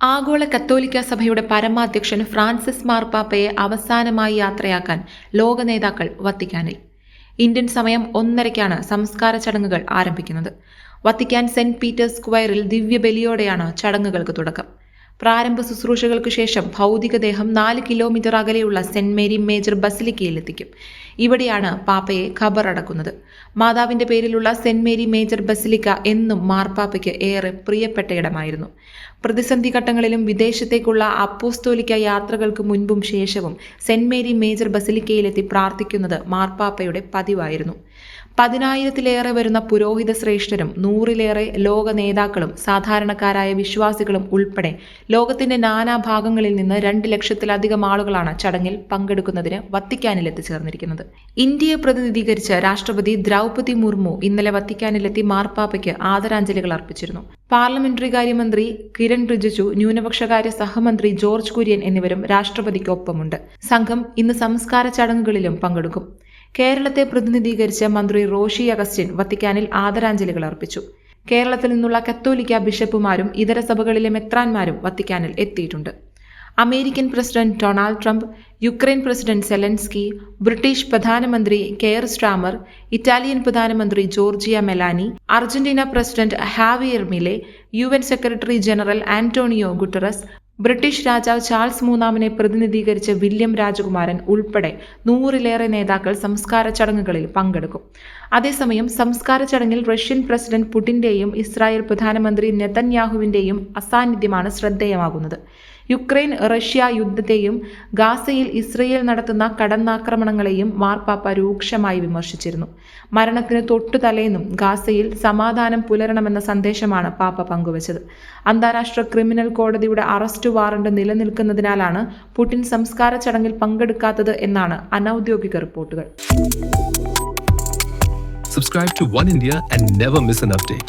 ആഗോള കത്തോലിക്ക സഭയുടെ പരമാധ്യക്ഷൻ ഫ്രാൻസിസ് മാർപ്പാപ്പയെ അവസാനമായി യാത്രയാക്കാൻ ലോക നേതാക്കൾ വത്തിക്കാനിൽ. ഇന്ത്യൻ സമയം ഒന്നരയ്ക്കാണ് സംസ്കാര ചടങ്ങുകൾ ആരംഭിക്കുന്നത്. വത്തിക്കാൻ സെന്റ് പീറ്റേഴ്സ് സ്ക്വയറിൽ ദിവ്യബലിയോടെയാണ് ചടങ്ങുകൾക്ക് തുടക്കം. പ്രാരംഭ ശുശ്രൂഷകൾക്ക് ശേഷം ഭൗതികദേഹം നാല് കിലോമീറ്റർ അകലെയുള്ള സെന്റ് മേരി മേജർ ബസിലിക്കയിലെത്തിക്കും. ഇവിടെയാണ് പാപ്പയെ ഖബറടക്കുന്നത്. മാതാവിന്റെ പേരിലുള്ള സെന്റ് മേരി മേജർ ബസിലിക്ക എന്നും മാർപ്പാപ്പയ്ക്ക് ഏറെ പ്രിയപ്പെട്ട ഇടമായിരുന്നു. പ്രതിസന്ധി ഘട്ടങ്ങളിലും വിദേശത്തേക്കുള്ള അപ്പോസ്തോലിക്ക യാത്രകൾക്ക് മുൻപും ശേഷവും സെന്റ് മേരി മേജർ ബസിലിക്കയിലെത്തി പ്രാർത്ഥിക്കുന്നത് മാർപ്പാപ്പയുടെ പതിവായിരുന്നു. പതിനായിരത്തിലേറെ വരുന്ന പുരോഹിത ശ്രേഷ്ഠരും നൂറിലേറെ ലോക നേതാക്കളും സാധാരണക്കാരായ വിശ്വാസികളും ഉൾപ്പെടെ ലോകത്തിന്റെ നാനാഭാഗങ്ങളിൽ നിന്ന് രണ്ട് ലക്ഷത്തിലധികം ആളുകളാണ് ചടങ്ങിൽ പങ്കെടുക്കുന്നതിന് വത്തിക്കാനിൽ എത്തിച്ചേർന്നിരിക്കുന്നത്. ഇന്ത്യയെ പ്രതിനിധീകരിച്ച് രാഷ്ട്രപതി ദ്രൗപതി മുർമു ഇന്നലെ വത്തിക്കാനിലെത്തി മാർപ്പാപ്പയ്ക്ക് ആദരാഞ്ജലികൾ അർപ്പിച്ചിരുന്നു. പാർലമെന്ററി കാര്യമന്ത്രി കിരൺ റിജിജു ന്യൂനപക്ഷകാര്യ സഹമന്ത്രി ജോർജ് കുര്യൻ എന്നിവരും രാഷ്ട്രപതിക്കൊപ്പമുണ്ട്. സംഘം ഇന്ന് സംസ്കാര ചടങ്ങുകളിലും പങ്കെടുക്കും. കേരളത്തെ പ്രതിനിധീകരിച്ച മന്ത്രി റോഷി അഗസ്റ്റിൻ വത്തിക്കാനിൽ ആദരാഞ്ജലികൾ അർപ്പിച്ചു. കേരളത്തിൽ നിന്നുള്ള കത്തോലിക്ക ബിഷപ്പുമാരും ഇതര സഭകളിലെ മെത്രാന്മാരും വത്തിക്കാനിൽ എത്തിയിട്ടുണ്ട്. American president Donald Trump Ukraine president Zelensky British പ്രധാനമന്ത്രി കെയർ സ്ട്രാമർ ഇറ്റാലിയൻ പ്രധാനമന്ത്രി Georgia Meloni Argentina president Javier Milei U secretary general Antonio Guterres British രാജാവ് ചാൾസ് മൂന്നാമനെ പ്രതിനിധീകരിച്ച വില്യം രാജകുമാരൻ ഉൾപ്പെടെ നൂറിലേറെ നേതാക്കൾ സംസ്കാര ചടങ്ങുകളിൽ പങ്കെടുക്കും. അതേസമയം സംസ്കാര ചടങ്ങിൽ റഷ്യൻ പ്രസിഡന്റ് പുടിന്റെയും ഇസ്രായേൽ പ്രധാനമന്ത്രി നെതന്യാഹുവിന്റെയും അസാന്നിധ്യമാണ് ശ്രദ്ധേയമാകുന്നത്. യുക്രൈൻ റഷ്യ യുദ്ധത്തെയും ഗാസയിൽ ഇസ്രയേൽ നടത്തുന്ന കടന്നാക്രമണങ്ങളെയും മാർപ്പാപ്പ രൂക്ഷമായി വിമർശിച്ചിരുന്നു. മരണത്തിന് തൊട്ടു തലേന്നും ഗാസയിൽ സമാധാനം പുലരണമെന്ന സന്ദേശമാണ് പാപ്പ പങ്കുവച്ചത്. അന്താരാഷ്ട്ര ക്രിമിനൽ കോടതിയുടെ അറസ്റ്റ് വാറണ്ട് നിലനിൽക്കുന്നതിനാലാണ് പുടിൻ സംസ്കാര ചടങ്ങിൽ പങ്കെടുക്കാത്തത് എന്നാണ് അനൌദ്യോഗിക റിപ്പോർട്ടുകൾ. Subscribe to One India and never miss an update.